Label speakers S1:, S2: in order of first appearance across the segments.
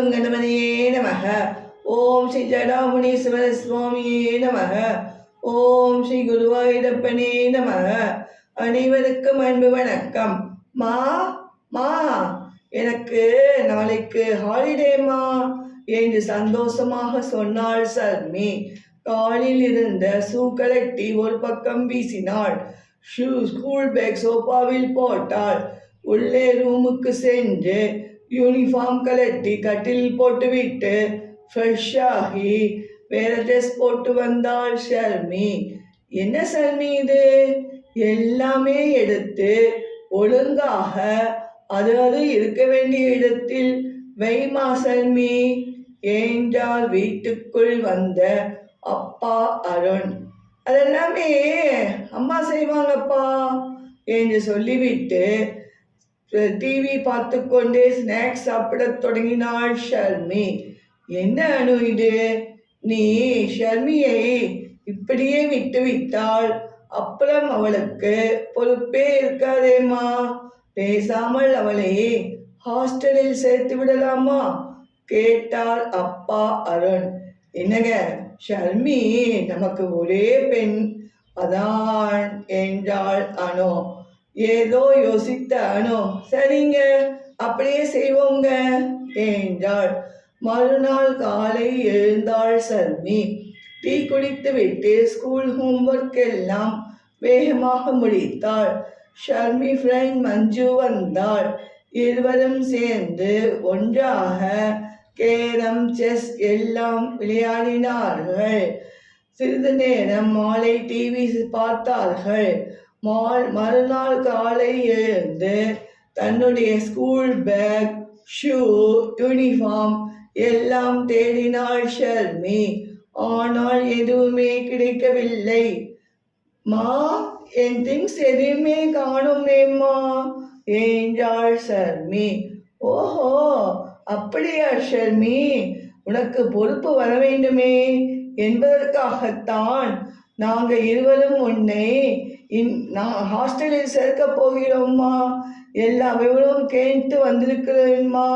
S1: ஓம் கணபதியே நமக. ஓம் ஸ்ரீ ஜடாமுனீஸ்வர சுவாமியே நமக. ஓம் ஸ்ரீ குருவாயூரப்பனே நமக. அனைவருக்கும் அன்பு வணக்கம். மா மா எனக்கு நாளைக்கு ஹாலிடேமா என்று சந்தோஷமாக சொன்னாள் சர்மி. காலில் இருந்த ஷூ கலட்டி ஒரு பக்கம் வீசினாள். ஷூ ஸ்கூல் பேக் சோஃபாவில் போட்டாள். உள்ளே ரூமுக்கு சென்று யூனிஃபார்ம் கலட்டி கட்டில் போட்டுவிட்டு ஃப்ரெஷ் ஆகி வேற ட்ரெஸ் போட்டு வந்தாள் ஷர்மி. என்ன ஷர்மி இது? எல்லாமே எடுத்து ஒழுங்காக அது அது இருக்க வேண்டிய இடத்தில் வைமா சல்மி என்றால் வீட்டுக்குள் வந்த அப்பா அருண். அதெல்லாமே அம்மா செய்வாங்கப்பா என்று சொல்லிவிட்டு டிவி பார்த்து கொண்டே ஸ்நாக்ஸ் சாப்பிட தொடங்கினாள் ஷர்மி. என்ன அணு இது? நீ ஷர்மியை இப்படியே விட்டு விட்டாள் அப்புறம் அவளுக்கு பொறுப்பே இருக்காதேம்மா. பேசாமல் அவளை ஹாஸ்டலில் சேர்த்து விடலாமா? கேட்டாள் அப்பா அருண். என்னங்க ஷர்மி நமக்கு ஒரே பெண். அதான் என்றாள் அனோ. ஏதோ யோசித்த அனு சரிங்க அப்படியே செய்வோங்க என்றாள். மறுநாள் காலை எழுந்தாள் சர்மி. டீ குடித்து விட்டு ஸ்கூல் ஹோம்ஒர்க் எல்லாம் வேகமாக முடித்தாள். ஷர்மி ஃப்ரெண்ட் மஞ்சு வந்தாள். இருவரும் சேர்ந்து ஒன்றாக கேரம் செஸ் எல்லாம் விளையாடினார்கள். சிறிது நேரம் மாலை டிவி பார்த்தார்கள். மறுநாள் காலை எழுந்து தன்னுடைய ஸ்கூல் பேக் ஷூ யூனிஃபார்ம் எல்லாம் தேடினாள் ஷர்மி. ஆனால் எதுவுமே கிடைக்கவில்லை. மா என் திங்ஸ் எதுவுமே காணுமேம்மா என்றாள் ஷர்மி. ஓஹோ அப்படியா ஷர்மி? உனக்கு பொறுப்பு வர வேண்டுமே. என்பதற்காகத்தான் நாங்கள் இருவரும் உன்னை இன் நான் ஹாஸ்டலில் சேர்க்க போகிறோம்மா எல்லா விவரம் கேட்டு வந்திருக்கிறேன்மா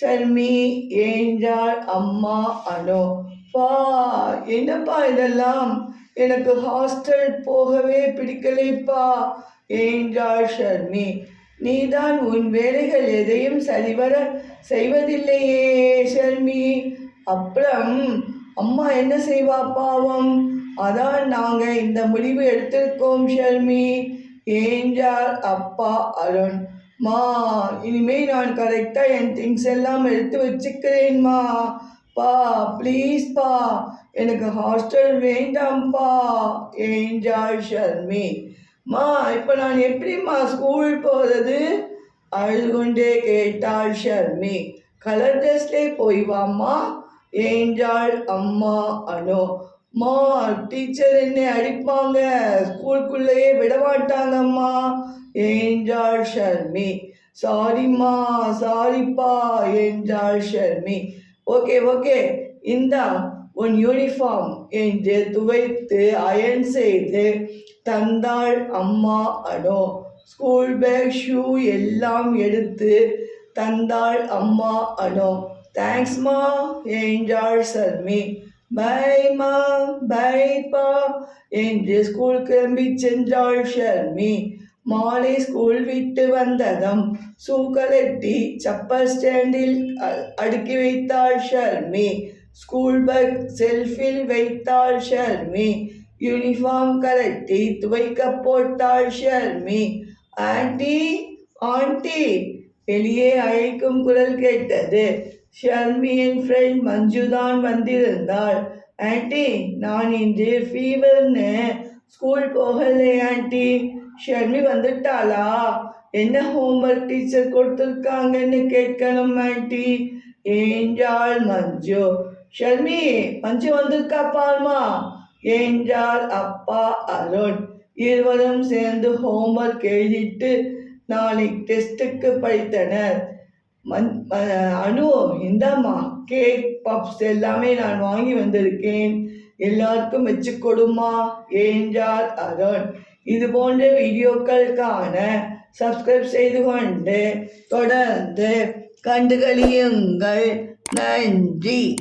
S1: ஷர்மி என்றாள் அம்மா அனோ. பா என்னப்பா இதெல்லாம்? எனக்கு ஹாஸ்டல் போகவே பிடிக்கலைப்பா என்றாள் ஷர்மி நீதான் உன் வேலைகள் எதையும் சரிவர செய்வதில்லையே ஷர்மி அப்புறம் அம்மா என்ன செய்வா பாவம்? அதான் நாங்கள் இந்த முடிவு எடுத்திருக்கோம் ஷர்மி என்றார் அப்பா அருண் மா இனிமே நான் கரெக்டாக என் திங்ஸ் எல்லாம் எடுத்து வச்சுக்கிறேன்மா பா ப்ளீஸ் பா. எனக்கு ஹாஸ்டல் வேண்டாம்ப்பா என்றாள் ஷர்மி மா இப்போ நான் எப்படிம்மா ஸ்கூல் போகிறது அழுது கொண்டே கேட்டாள் ஷர்மி கலர் ட்ரெஸ்லே போய் வாம்மா. என்றாள் அம்மா அனு மா டீச்சர் என்னை அடிப்பாங்க. ஸ்கூலுக்குள்ளேயே விட மாட்டாங்கம்மா என்றாள் ஷர்மி. சாரிம்மா சாரிப்பா என்றாள் ஷர்மி. ஓகே ஓகே இந்தா உன் யூனிஃபார்ம் என்று துவைத்து அயன் செய்து தந்தாள் அம்மா அனு. ஸ்கூல் பேக் ஷூ எல்லாம் எடுத்து தந்தாள் அம்மா அனு. தேங்க்ஸ்மா என்றாள் சர்மி மைமா பைப்பா என்று ஸ்கூல் கிளம்பி சென்றாள் ஷர்மி. மாலை ஸ்கூல் விட்டு வந்ததும் சூக்கலட்டி சப்பல் ஸ்டாண்டில் அடுக்கி வைத்தாள் ஷர்மி. ஸ்கூல் பேக் செல்ஃபில் வைத்தாள் ஷர்மி. யூனிஃபார்ம் கலட்டி துவைக்க போட்டாள் ஷர்மி. ஆண்டி ஆண்டி வெளியே அழைக்கும் குரல் கேட்டது. ஷர்மியின் ஃப்ரெண்ட் மஞ்சு தான் வந்திருந்தாள். ஆன்ட்டி நான் இன்று ஃபீவர்னு ஸ்கூல் போகலை ஆண்டி ஷர்மி வந்துட்டாளா? என்ன ஹோம்ஒர்க் டீச்சர் கொடுத்துருக்காங்கன்னு கேட்கணும் ஆண்டி என்றாள் மஞ்சு? ஷர்மி மஞ்சு வந்திருக்கா பாருமா என்றார் அப்பா அருண். இருவரும் சேர்ந்து ஹோம்ஒர்க் எழுதிட்டு நாளைக்கு டெஸ்ட்டுக்கு படித்தனர். மன் ம- அனு இந்தாம்மா கேக் பப்ஸ் எல்லாமே நான் வாங்கி வந்திருக்கேன். எல்லாருக்கும் வச்சு கொடுமா என்றார் அருண். இது போன்ற வீடியோக்களுக்கான சப்ஸ்கிரைப் செய்து கொண்டு தொடர்ந்து கண்டுகளியுங்கள். நன்றி.